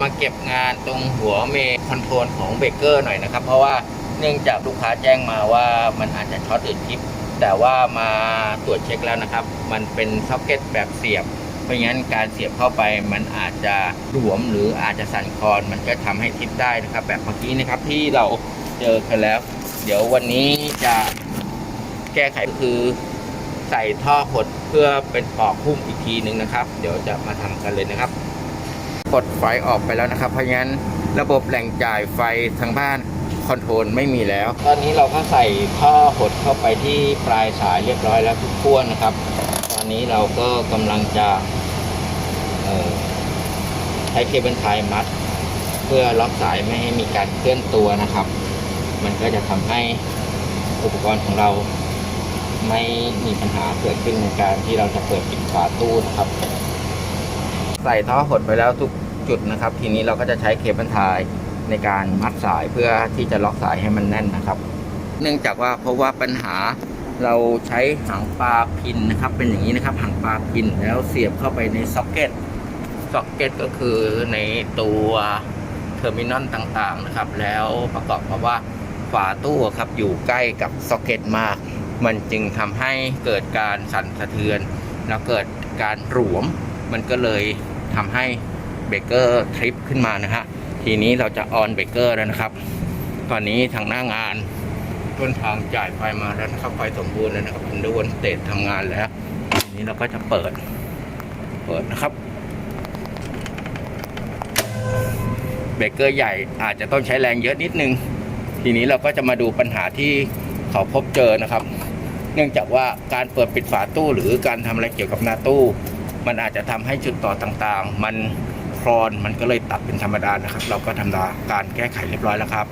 มาเก็บงานตรงหัวเมคอนโทรลของเบเกอร์หน่อยนะครับ เพราะว่าเนื่องจากลูกค้าแจ้งมาว่ามันอาจจะช็อตอื่นคลิป แต่ว่ามาตรวจเช็คแล้วนะครับ มันเป็นซ็อกเก็ตแบบเสียบ เพราะงั้นการเสียบเข้าไปมันอาจจะหลวมหรืออาจจะสั่นคลอน มันก็ทำให้ทิปได้นะครับ แบบเมื่อกี้นะครับที่เราเจอกันแล้ว เดี๋ยววันนี้จะแก้ไขก็คือใส่ท่อหดเพื่อเป็นปอกหุ้มอีกทีหนึ่งนะครับ เดี๋ยวจะมาทำกันเลยนะครับ ดไฟออกไปแล้วนะครับ เพราะงั้นระบบแหล่งจ่ายไฟทางบ้านคอนโทรลไม่มีแล้ว ตอนนี้เราก็ใส่ท่อหดเข้าไปที่ปลายสายเรียบร้อยแล้วทุกขั้วนะครับ ตอนนี้เราก็กำลังจะเอ่อใช้เคเบิลไทยมัด เพื่อล็อกสายไม่ให้มีการเคลื่อนตัวนะครับ มันก็จะทำให้อุปกรณ์ของเราไม่มีปัญหาเกิดขึ้นในการที่เราจะเปิดปิดฝาตู้นะครับ ใส่ท่อหดไปแล้วทุก จุดนะครับ ทีนี้เราก็จะใช้เคเบิลไทยในการมัดสายเพื่อที่จะล็อกสายให้มันแน่นนะครับ เนื่องจากว่าเพราะว่าปัญหาเราใช้หางปลาพินนะครับ เป็นอย่างนี้นะครับหางปลาพินแล้วเสียบเข้าไปในซ็อกเก็ตซ็อกเก็ตก็คือในตัวเทอร์มินอลต่างๆนะครับ แล้วประกอบกับว่าฝาตู้ครับอยู่ใกล้กับซ็อกเก็ตมาก มันจึงทำให้เกิดการสั่นสะเทือน แล้วเกิดการหลวม มันก็เลยทำให้ เบรกเกอร์ทริปขึ้นมานะฮะทีนี้เราจะออนเบรกเกอร์แล้วนะครับ ตอนนี้ทางหน้างานต้นทางจ่ายไฟมาแล้วนะครับไฟสมบูรณ์แล้วนะครับคุณดูวันเตททำงานแล้ว ทีนี้เราก็จะเปิด เปิดนะครับเบรกเกอร์ใหญ่อาจจะต้องใช้แรงเยอะนิดนึง ทีนี้เราก็จะมาดูปัญหาที่เขาพบเจอนะครับ เนื่องจากว่าการเปิดปิดฝาตู้หรือการทำอะไรเกี่ยวกับหน้าตู้ มันอาจจะทำให้จุดต่อต่างๆ มัน ครอน มันก็เลยตัดเป็นธรรมดานะครับ เราก็ทำการแก้ไขเรียบร้อยแล้วครับ